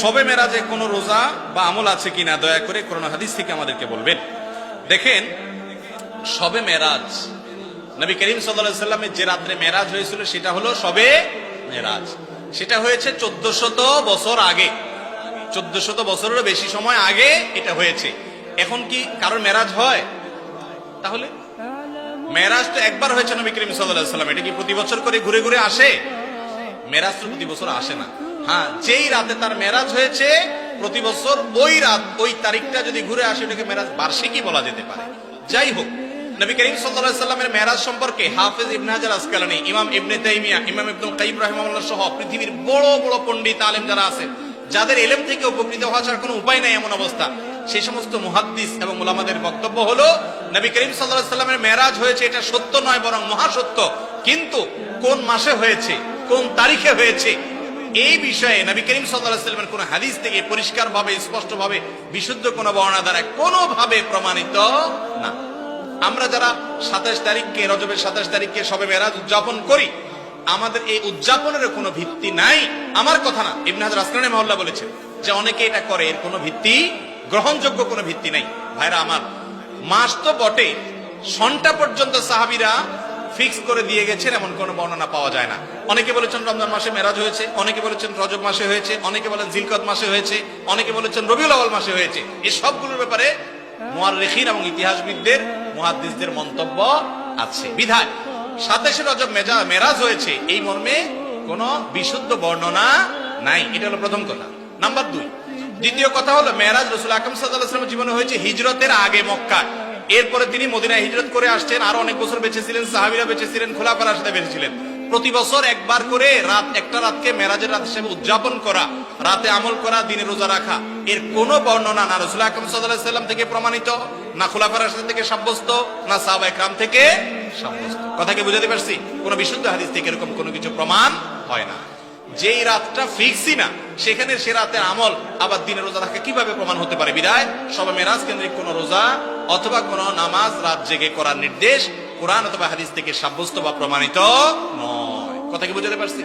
সবে মেরাজে কোন রোজা বা আমল আছে কিনা দয়া করে কোরআন হাদিস থেকে আমাদেরকে বলবেন। দেখেন, সবে মেরাজ, নবী করিম সাল্লা সাল্লামের যে রাত্রে মেরাজ হয়েছিল সেটা হলো সবে মেরাজ। সেটা হয়েছে চোদ্দশত বছর আগে। চোদ্দশত বছরেরও বেশি সময় আগে এটা হয়েছে। এখন কি কারোর মেরাজ হয়? তাহলে মেরাজ তো একবার হয়েছে নবী করিম সাল্লাম এটা কি প্রতি বছর করে ঘুরে ঘুরে আসে? মেরাজ তো প্রতি বছর আসে না। হ্যাঁ যেই রাতে তার মেরাজ হয়েছে, প্রতি বছর ওই রাত, ওই তারিখটা যদি ঘুরে আসে, ওটাকে মেরাজ বার্ষিকই বলা যেতে পারে। যাই হোক, নবী করিম সাল্লাল্লাহু সাল্লামের মেরাজ সম্পর্কে হাফেজ ইবনে হাজার আসকালানি, ইমাম ইবনে তাইমিয়া, ইমাম ইবনুল রাহিমাহুল্লাহ সহ পৃথিবীর বড় বড় পণ্ডিত আলেম যারা আছেন যাদের এলেম থেকে উপকৃত হওয়া ছাড়া কোনো উপায় নাই এমন অবস্থা। সেই সমস্ত মুহাদ্দিস এবং ওলামাদের বক্তব্য হলো, নবী করিম আলাইহি সাল্লামের মেরাজ হয়েছে, এটা সত্য নয়, বরং মহাসত্য। কিন্তু কোন মাসে হয়েছে, কোন তারিখে হয়েছে, এই বিষয়ে নবী করিম সাল্লামের কোন হাদিস থেকে পরিষ্কারভাবে, স্পষ্টভাবে, বিশুদ্ধ কোন বর্ণনা দ্বারা কোনোভাবে প্রমাণিত না। আমরা যারা সাতাশ তারিখকে, রজবের সাতাশ তারিখকে সবে মেরাজ উদযাপন করি, আমাদের এই উদযাপনের কোনো ভিত্তি নাই। আমার কথা না, ইবনে হাজার মহল্লা বলেছেন যে অনেকে এটা করে, এর কোনো ভিত্তি গ্রহণযোগ্য কোনো ভিত্তি নাই। ভাইরা আমার, মাস তো বটে, সনটা পর্যন্ত সাহাবিরা ফিক্স করে দিয়ে গেছেন, এমন কোনো বর্ণনা পাওয়া যায় না। অনেকে বলেছেন রমজান মাসে মেরাজ হয়েছে, অনেকে বলেছেন রজব মাসে হয়েছে, অনেকে বলেন জিলকত মাসে হয়েছে, অনেকে বলেছেন রবিউল আওয়াল মাসে হয়েছে। এই সবগুলোর ব্যাপারে মুয়াররিখিন এবং ইতিহাসবিদদের, মুহাদ্দিসদের মন্তব্য আছে। বিধায়, সাতাশে রজব মেজা মেরাজ হয়েছে, এই মর্মে কোনো বিশুদ্ধ বর্ণনা নাই। এটা হলো প্রথম কথা। নাম্বার দুই দ্বিতীয় কথা হলো মেরাজ রসুল আকরম সাল্লাহ জীবনে হয়েছে হিজরতের আগে মক্কা। এরপরে তিনি মদিনায় হিজরত করে আসছেন, আরও অনেক বছর বেঁচে ছিলেন সাহাবিরা বেঁচে ছিলেন খোলাফার সাথে বেঁচে ছিলেন প্রতি বছর একবার করে রাত, একটা রাতকে মেরাজের রাত হিসেবে উদযাপন করা, রাতে আমল করা, দিনে রোজা রাখা। এর কোনো বর্ণনা না, রসুল সাল্লাহ সাল্লাম থেকে প্রমাণিত, না খোলাফার থেকে সাব্যস্ত, না সাহাবা একরাম থেকে সাব্যস্ত। কথা কি বুঝাতে পারছি? কোন বিশুদ্ধ হাদিস থেকে এরকম কোনো কিছু প্রমাণ হয় না। যেই রাতটা ফিক্সই না সেখানে সে রাতের আমল আবার দিনের রোজা রাখা কীভাবে প্রমাণ হতে পারে? বিদায়, সবে মেরাজ কেন্দ্রিক কোন রোজা অথবা কোন নামাজ রাত জেগে করার নির্দেশ কোরআন অথবা হাদিস থেকে সাব্যস্ত বা প্রমাণিত নয়। কথা কি বুঝতে পারছি?